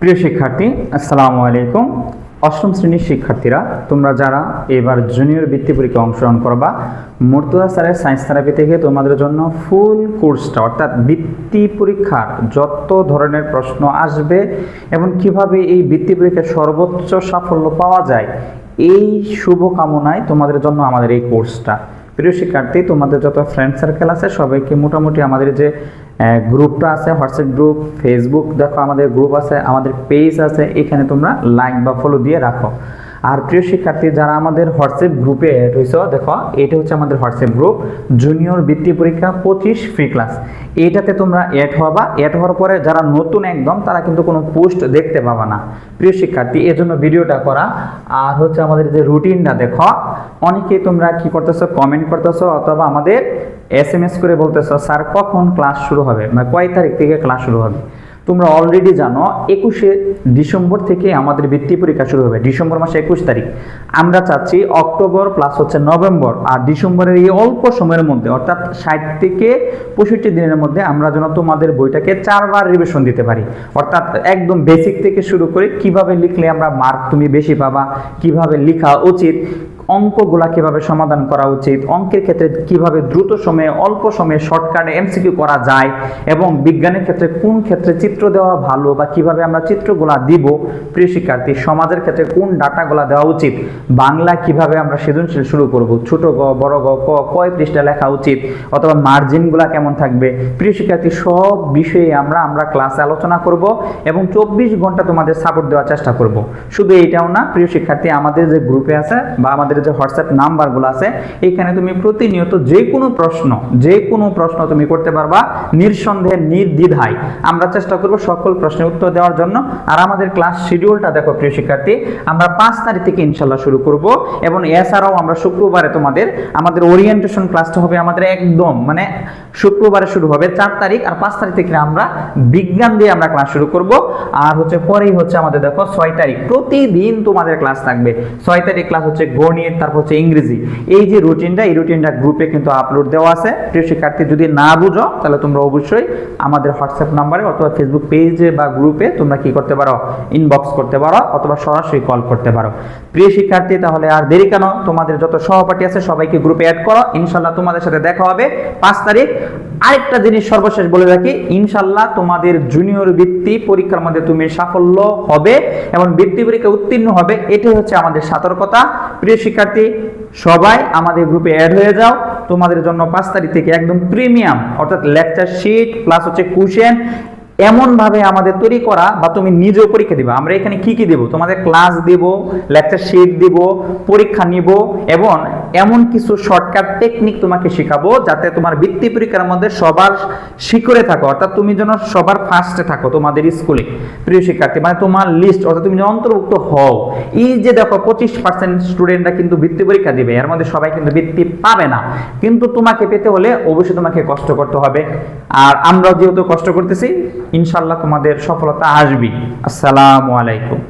প্রিয় শিক্ষার্থী, আসসালামু আলাইকুম। অষ্টম শ্রেণির শিক্ষার্থীরা, তোমরা যারা এবার জুনিয়র বৃত্তি পরীক্ষা অংশগ্রহণ করবা মুর্তজা স্যারের সায়েন্স থেরাপি থেকে তোমাদের জন্য ফুল কোর্সটা অর্থাৎ বৃত্তি পরীক্ষার যত ধরনের প্রশ্ন আসবে এবং কীভাবে এই বৃত্তি পরীক্ষায় সর্বোচ্চ সাফল্য পাওয়া যায়, এই শুভ কামনায় তোমাদের জন্য আমাদের এই কোর্সটা প্রিয় শিক্ষার্থী, তোমাদের যত ফ্রেন্ড সার্কেল আছে, সবাইকে মোটামুটি আমাদের যে গ্রুপটা আছে হোয়াটসঅ্যাপ গ্রুপ ফেসবুক দেখো আমাদের গ্রুপ আছে, আমাদের পেজ আছে, এখানে তোমরা লাইক বা ফলো দিয়ে রাখো। আর প্রিয় শিক্ষার্থী, যারা আমাদের হোয়াটসঅ্যাপ গ্রুপে অ্যাড হয়েছে দেখো, এটা হচ্ছে আমাদের হোয়াটসঅ্যাপ গ্রুপ, জুনিয়র বৃত্তি পরীক্ষা পঁচিশ ফ্রি ক্লাস। এইটাতে তোমরা অ্যাড হবা। অ্যাড হওয়ার পরে যারা নতুন একদম, তারা কিন্তু কোনো পোস্ট দেখতে পাবা না। প্রিয় শিক্ষার্থী এর জন্য ভিডিওটা করা। আর হচ্ছে আমাদের যে রুটিনটা দেখো, অনেকেই তোমরা কি করতেছো কমেন্ট করতেছো অথবা আমাদের এস এম এস করে বলতেছো, স্যার, কখন ক্লাস শুরু হবে? মানে কয় তারিখ থেকে ক্লাস শুরু হবে? তোমরা অলরেডি জানো, একুশে ডিসেম্বর থেকে আমাদের বৃত্তি পরীক্ষা শুরু হবে। ডিসেম্বর মাসে একুশ তারিখ। আমরা চাচ্ছি অক্টোবর প্লাস হচ্ছে নভেম্বর। আর ডিসেম্বরের এই অল্প সময়ের মধ্যে, অর্থাৎ ষাট থেকে পঁয়ষট্টি দিনের মধ্যে আমরা যেন তোমাদের বইটাকে চারবার রিভিশন দিতে পারি। অর্থাৎ একদম বেসিক থেকে শুরু করে কীভাবে লিখলে আমরা মার্ক তুমি বেশি পাবা, কীভাবে লেখা উচিত অঙ্কগুলা কীভাবে সমাধান করা উচিত, অঙ্কের ক্ষেত্রে কীভাবে দ্রুত সময়ে, অল্প সময়ে শর্টকাটে এমসিকিউ করা যায় এবং বিজ্ঞানের ক্ষেত্রে কোন ক্ষেত্রে চিত্র দেওয়া ভালো বা কীভাবে আমরা চিত্রগুলা দিব, প্রিয় শিক্ষার্থী, সমাজের ক্ষেত্রে কোন ডাটাগুলা দেওয়া উচিত, বাংলা কীভাবে আমরা সৃজনশীল শুরু করব, ছোট গ, বড় গ, ক, কয় পৃষ্ঠা লেখা উচিত, অথবা মার্জিনগুলা কেমন থাকবে, প্রিয় শিক্ষার্থী, সব বিষয়ে আমরা আমরা ক্লাসে আলোচনা করব এবং চব্বিশ ঘণ্টা তোমাদের সাপোর্ট দেওয়ার চেষ্টা করব। শুধু এইটাও না, প্রিয় শিক্ষার্থী, আমাদের যে গ্রুপে আছে বা আমাদের যে হোয়াটসঅ্যাপ নাম্বারগুলো আছে, এখানে তুমি প্রতিনিয়ত যে কোনো প্রশ্ন, যে কোনো প্রশ্ন তুমি করতে পারবা নিঃসন্দেহে, নির্দ্বিধায়। আমরা চেষ্টা করব সকল প্রশ্নের উত্তর দেওয়ার জন্য। আর আমাদের ক্লাস শিডিউলটা দেখো প্রিয় শিক্ষার্থী, আমরা পাঁচ তারিখ থেকে ইনশাল্লাহ শুরু করব এবং এছাড়াও আমরা শুক্রবারে তোমাদের, আমাদের ওরিয়েন্টেশন ক্লাসটা হবে আমাদের একদম মানে শুক্রবারে শুরু হবে চার তারিখ আর পাঁচ তারিখ থেকে আমরা বিজ্ঞান দিয়ে আমরা ক্লাস শুরু করব। আর হচ্ছে পরেই হচ্ছে আমাদের দেখো ছয় তারিখ। প্রতিদিন তোমাদের ক্লাস থাকবে। ছয় তারিখ ক্লাস হচ্ছে গণিত তারপর হচ্ছে ইংরেজি। এই যে রুটিনটা, এই রুটিনটা গ্রুপে কিন্তু আপলোড দেওয়া আছে। প্রিয় শিক্ষার্থী, যদি না বুঝো, তাহলে তোমরা অবশ্যই আমাদের হোয়াটসঅ্যাপ নাম্বারে অথবা ফেসবুক পেজে বা গ্রুপে তোমরা কি করতে পারো? ইনবক্স করতে পারো অথবা সরাসরি কল করতে পারো। প্রিয় শিক্ষার্থী, তাহলে আর দেরি কেন? তোমাদের যত সহপাঠী আছে, সবাইকে গ্রুপে অ্যাড করো। ইনশাল্লাহ তোমাদের সাথে দেখা হবে পাঁচ তারিখ। আরেকটা জিনিস সর্বশেষ বলে রাখি, ইনশাল্লাহ তোমাদের জুনিয়র বৃত্তি পরীক্ষার মধ্যে তুমি সাফল্য হবে এবং বৃত্তি পরীক্ষা উত্তীর্ণ হবে, এটাই হচ্ছে আমাদের সতর্কতা। প্রিয় শিক্ষার্থী, সবাই আমাদের গ্রুপে অ্যাড হয়ে যাও। তোমাদের জন্য পাঁচ তারিখ থেকে একদম প্রিমিয়াম অর্থাৎ লেকচার শিট প্লাস হচ্ছে কুশন এমন ভাবে আমাদের তৈরি করা বা তুমি নিজেও পরীক্ষা দিবা। আমরা এখানে কি কি দেব? তোমাদের ক্লাস দেব লেকচার শিট দিব, পরীক্ষা নিব এবং এমন কিছু শর্টকাট টেকনিক তোমাকে শেখাবো যাতে তোমার বৃত্তি পরীক্ষার মধ্যে সবার শিখরে থাকো, অর্থাৎ তুমি যেন সবার ফার্স্টে থাকো তোমাদের স্কুলে প্রিয় শিক্ষার্থী মানে তোমার লিস্ট অর্থাৎ তুমি যেন অন্তর্ভুক্ত হও। এই যে দেখো, পঁচিশ পার্সেন্ট স্টুডেন্টরা কিন্তু বৃত্তি পরীক্ষা দিবে, এর মধ্যে সবাই কিন্তু বৃত্তি পাবে না। কিন্তু তোমাকে পেতে হলে অবশ্যই তোমাকে কষ্ট করতে হবে। আর আমরাও যেহেতু কষ্ট করতেছি ইনশাল্লাহ তোমাদের সফলতা আসবে আসসালামু আলাইকুম।